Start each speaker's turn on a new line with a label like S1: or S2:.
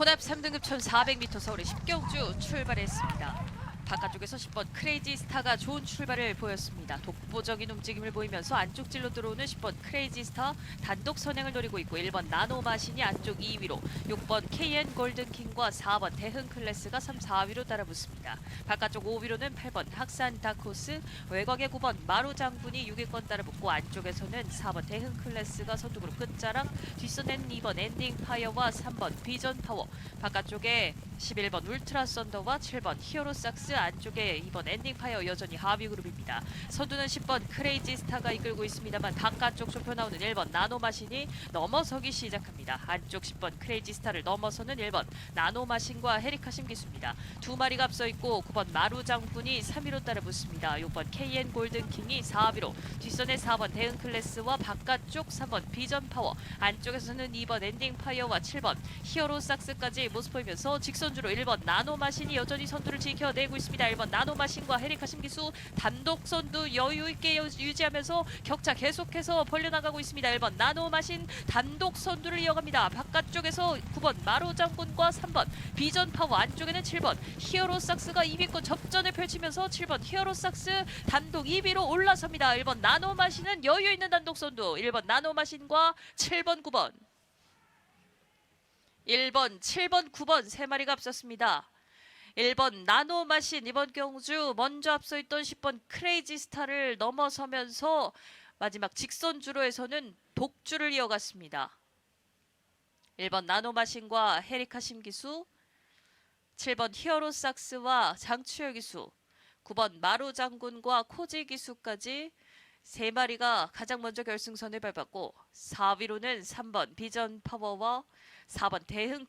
S1: 혼합 3등급 1400m 서울의 10경주 출발했습니다. 바깥쪽에서 10번 크레이지 스타가 좋은 출발을 보였습니다. 독보적인 움직임을 보이면서 안쪽 질로 들어오는 10번 크레이지 스타 단독 선행을 노리고 있고 1번 나노 마신이 안쪽 2위로 6번 KN 골든킹과 4번 대흥 클래스가 3, 4위로 따라붙습니다. 바깥쪽 5위로는 8번 학산 다코스, 외곽의 9번 마루 장군이 6위권 따라붙고 안쪽에서는 4번 대흥 클래스가 선두그룹 끝자락, 뒷선에는 2번 엔딩 파이어와 3번 비전 파워, 바깥쪽에 11번 울트라 썬더와 7번 히어로 삭스 안쪽에 2번 엔딩 파이어 여전히 하위 그룹입니다. 선두는 10번 크레이지 스타가 이끌고 있습니다만 바깥쪽 좁혀 나오는 1번 나노 마신이 넘어서기 시작합니다. 안쪽 10번 크레이지 스타를 넘어서는 1번 나노 마신과 헤리카 심 기수입니다. 두 마리가 앞서 있고 9번 마루 장군이 3위로 따라 붙습니다. 6번 KN 골든킹이 4위로 뒷선에 4번 대응 클래스와 바깥쪽 3번 비전 파워 안쪽에서는 2번 엔딩 파이어와 7번 히어로 삭스까지 모습 보이면서 직선 주로 1번 나노 마신이 여전히 선두를 지켜내고 있습니다. 1번 나노 마신과 헤리카 심기수 단독 선두 여유 있게 유- 유지하면서 격차 계속해서 벌려나가고 있습니다. 1번 나노 마신 단독 선두를 이어갑니다. 바깥쪽에서 9번 마로 장군과 3번 비전 파워 안쪽에는 7번 히어로 삭스가 2위권 접전을 펼치면서 7번 히어로 삭스 단독 2위로 올라섭니다. 1번 나노 마신은 여유 있는 단독 선두 1번 나노 마신과 7번 9번 1번, 7번, 9번 세 마리가 앞섰습니다. 1번 나노 마신 이번 경주 먼저 앞서 있던 10번 크레이지 스타를 넘어서면서 마지막 직선 주로에서는 독주를 이어갔습니다. 1번 나노 마신과 헤리카 심 기수, 7번 히어로 삭스와 장추열 기수, 9번 마루 장군과 코지 기수까지 세 마리가 가장 먼저 결승선을 밟았고 4위로는 3번 비전 파워와 4번 대흥